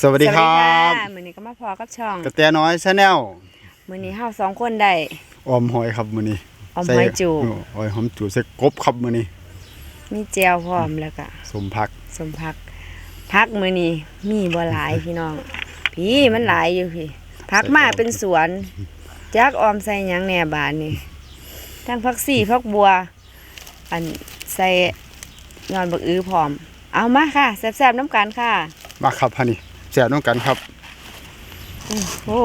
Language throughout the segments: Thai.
สวัสดีครับสวัสดีค่ะมื้อนี้ก็มาพอกับช่องกระแตน้อยชาแนลมื้อนี้เฮาสองคนได้ออมหอยครับมื้อนี้ออมหอยจูบใส่หอยหอมจูบใส่กบครับมื้อนี้มีแจวพร้อมแล้วก็สมพักสมผักผักมื้อนี้มีบ่หลายพี่น้อง พี่มันหลายอยู่พี่ผักมาเป็นสวนจักออมใส่หยังแหน่บานนี่ทั้งผักซี่ผักบัว อันใส่ยอนบักอื้อพร้อม เอามาค่ะแซ่บๆน้ำกันค่ะมาครับฮะนี่ แซ่บน้องกันครับ โอ้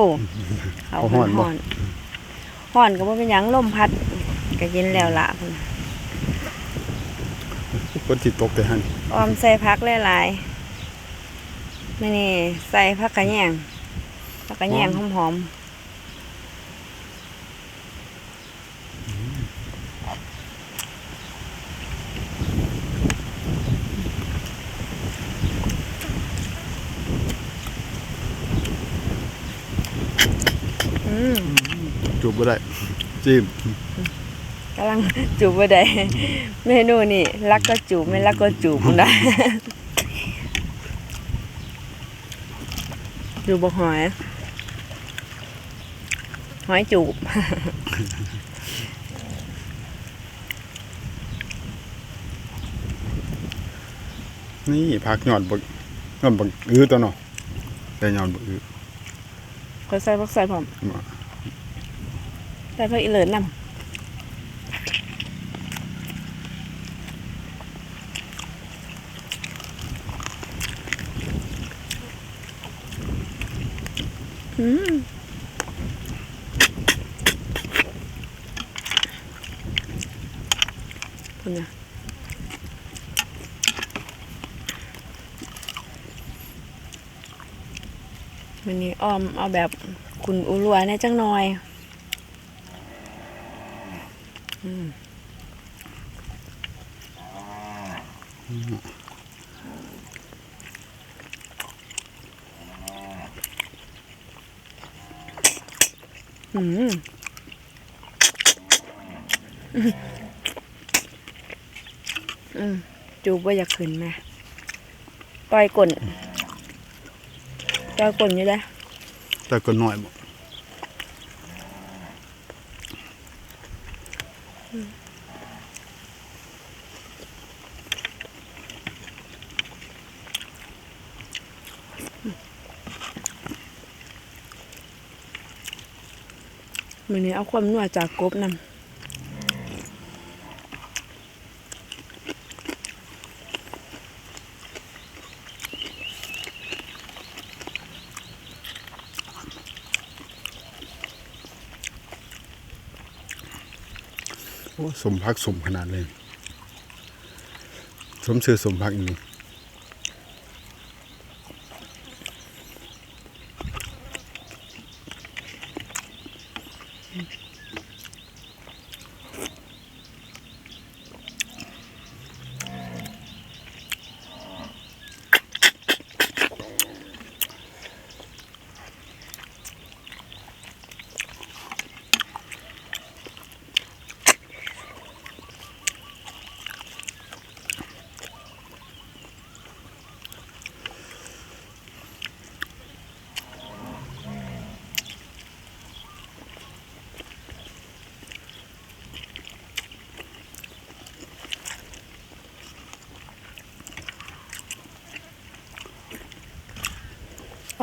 เขาเอาฮ้ฮ้ออนนฮ้บ่อนฮ้อนก็บ่เป็นหยังลมพัดก็เย็นแล้วล่ะพุ่นคนที่ตกแต่ฮะนี่ออมใส่ผักหลายๆมื้อนี้ใส่ผักกระแยงผักกระแยงหอมๆ จูบบ่ได้ จิ้มกำลังจูบบ่ได้เมนูนี่รักก็จูบไม่รักก็จูบนได้จูบบ่หอย หอยจูบนี่ผักยอดบักยอดบักอื้อตัวเนาะใส่ยอดบักอื้อเขาใส่ผักใส่พร้อม ใส่ผักอีเหลินนำอืมคุณนะวันนี้อ้อมเอาแบบคุณอุรัวในจังหน่อย อืมอืม จูบว่าอยากขึ้นไหมต่อยก่นต่อยก่นอยู่เลยแต่ก็น้อยบ่มือนี้เอาความนัวจากกบนำ สมพักสมขนาดเลย สมชื่อสมพักอีนี่อ้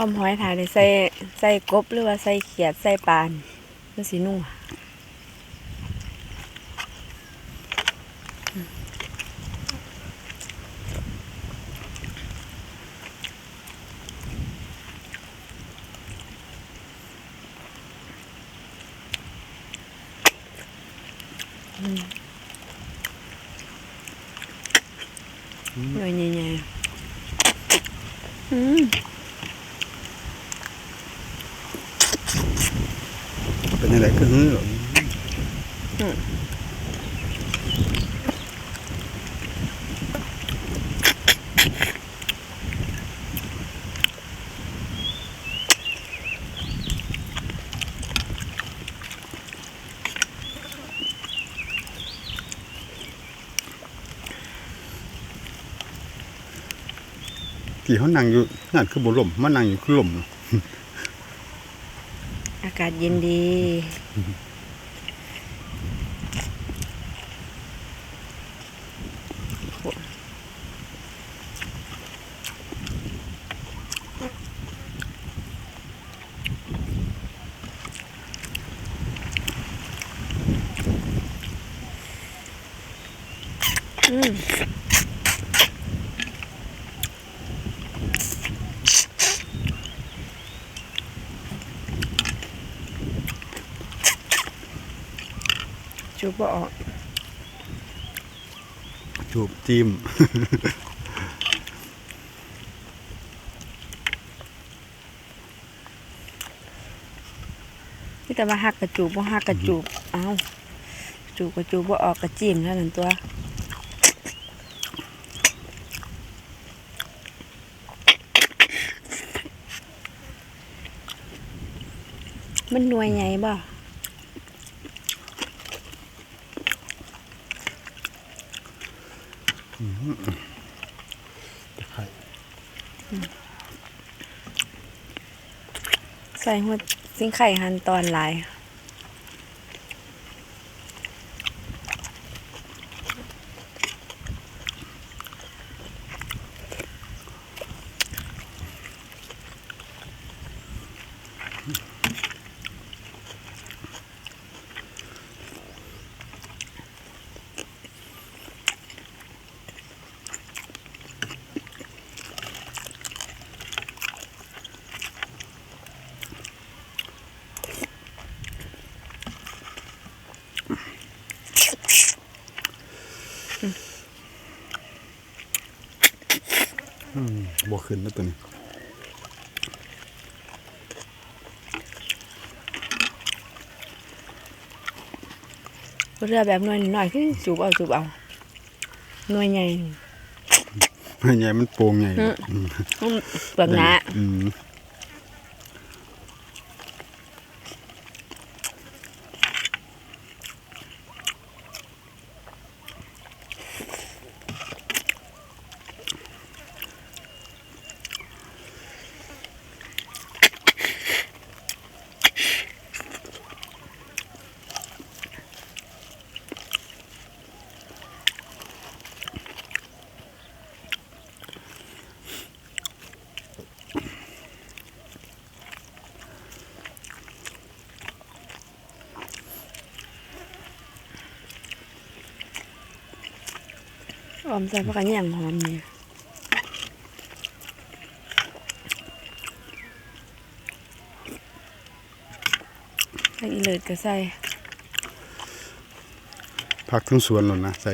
อมหอยถ่ายได้ใส่ใส่กบหรือว่าใส่เขียดใส่ปานมันสีนุ่มหน่วยใหญ่ๆอืม กี่เขานั่งอยู่นั่นคือบ่ลมมานั่งอยู่คือลมอากาศเย็นดี อืมจุ บบ่ออกจูบจิ้มที่แต่มาหักกระจูบบ่หักกระจูบเอ้าจูบกระจูบบ่ออกกระจิ้มเท่านั้นตัวมันหน่วยใหญ่บ่ ไข่ใส่หัวซิงไข่หันตอนหลาย บ่ ขึ้นแล้วตัวนี้เรือแบบหน่วยหน่อยคือจูบเอาจูบเอาหน่วยใหญ่ไม่ใหญ่มันโป่งใหญ่อืมอืมอื หนาอืมออมใส่ผักกระเหนี่ยงหอมนี่ใส่อีเลิศก็ใส่พักทั้งสวนแล้วนะใส่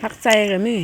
ผักใส่ก็มี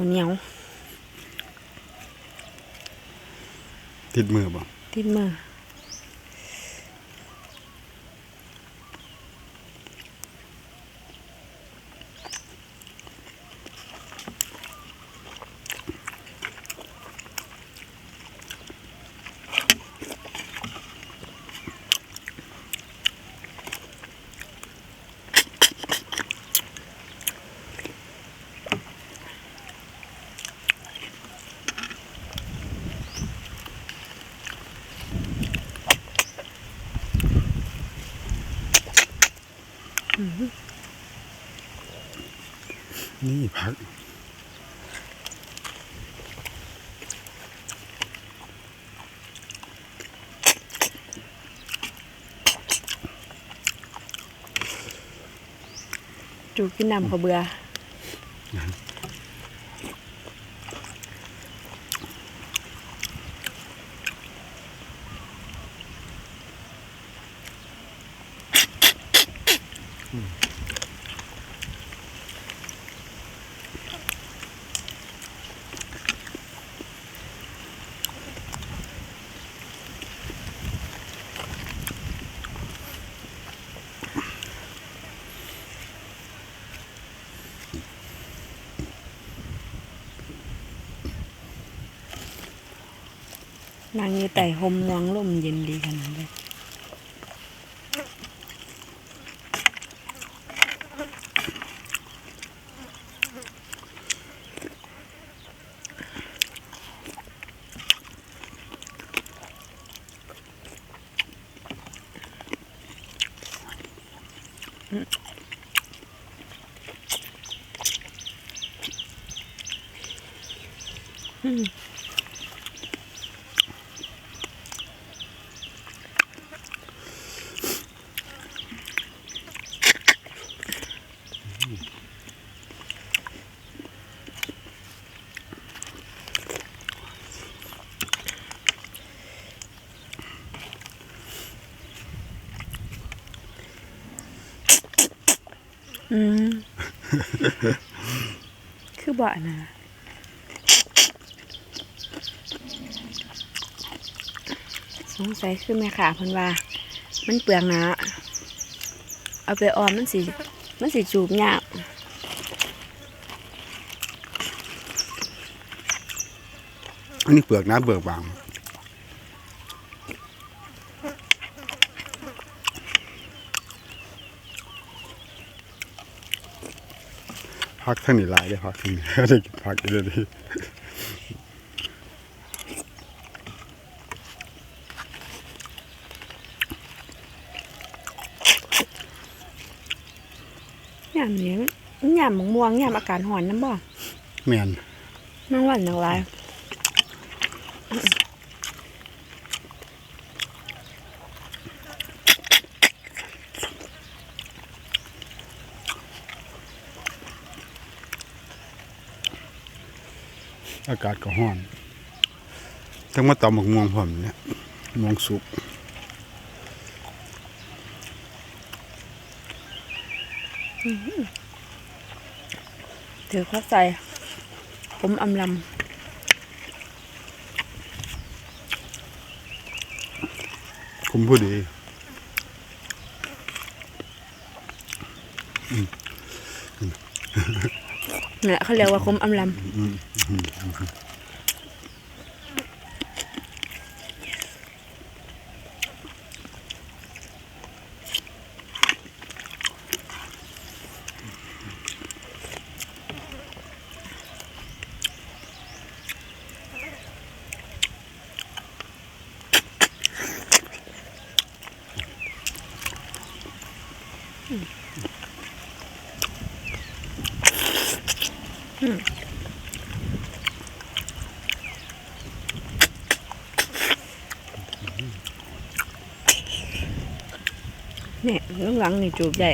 าวเหนียวติดมือบ่ติดมือ นี่พัก จูกินน้ำขอเบื่อ นางอยู่แต่ห่มม่วงลมเย็นดีขนาดเลย อืม คือบ่นะสงสัยคือแม่ขาเพิ่นว่า มันเปลืองนะเอาไปออมมันสิมันสิจูบยากอันนี้เปลือกน้ำเบิกบาง พักทั้งนี้หลายได้พักทั้งนี้ได้กินพักเยอะดียามนี้มันยามมะม่วงยามอากาศร้อนน้ำบ่แม่นนั่งวันนังไรอา กาศก็ร้อนต้องมาตำหมกม่วงผมเนี่ยม่วงสุกถือข้อใส่ผมอำลคุมผู้ดีำเนี่แหละเขาเรียกว่าคมอำลำ เนี่ยข้างหลังนี่จูบใหญ่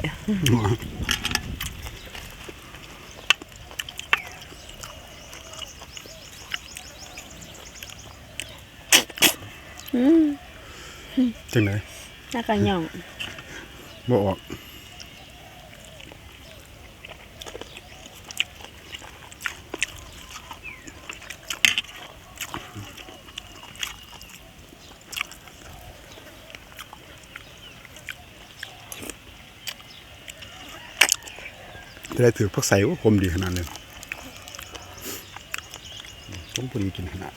อืมจังไหน น่ากระหย่อง บ่ออก จะได้ถือพักใส่ว่าผมดีขนาดเลยผมพอดีกินขนาด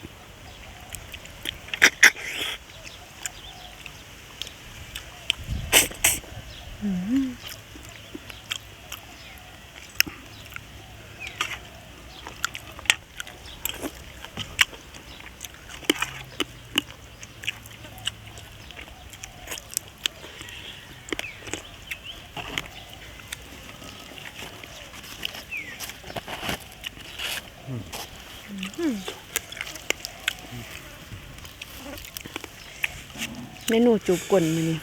เมนูจูบก่นมานี่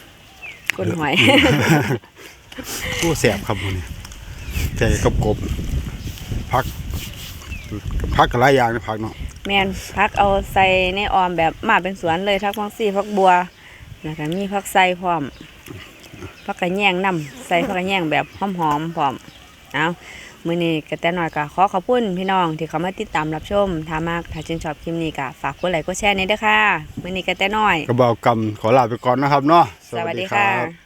ก่นหอยผู้แสบครับวันนี้ใจกับกบพักพักกับหลายอย่างนะพักเนาะแมนพักเอาใส่ในออมแบบมาเป็นสวนเลยทักพักซี่พักบัวแล้วก็มีพักใส่พร้อมผักกระแยงนํใส่ผักกระแยงแบบหอมๆพร้อมเอา มื้อนี้ก็แต่น้อยก็ขอขอบคุณพี่น้องที่เขามาติดตามรับชมถ้ามากถ้าชื่นชอบคลิปนี้ก็ฝากกดไลค์กดแชร์นี่เด้อค่ะมื้อนี้ก็แต่น้อย กระเบากำขอลาไปก่อนนะครับเนาะสวัสดีค่ะ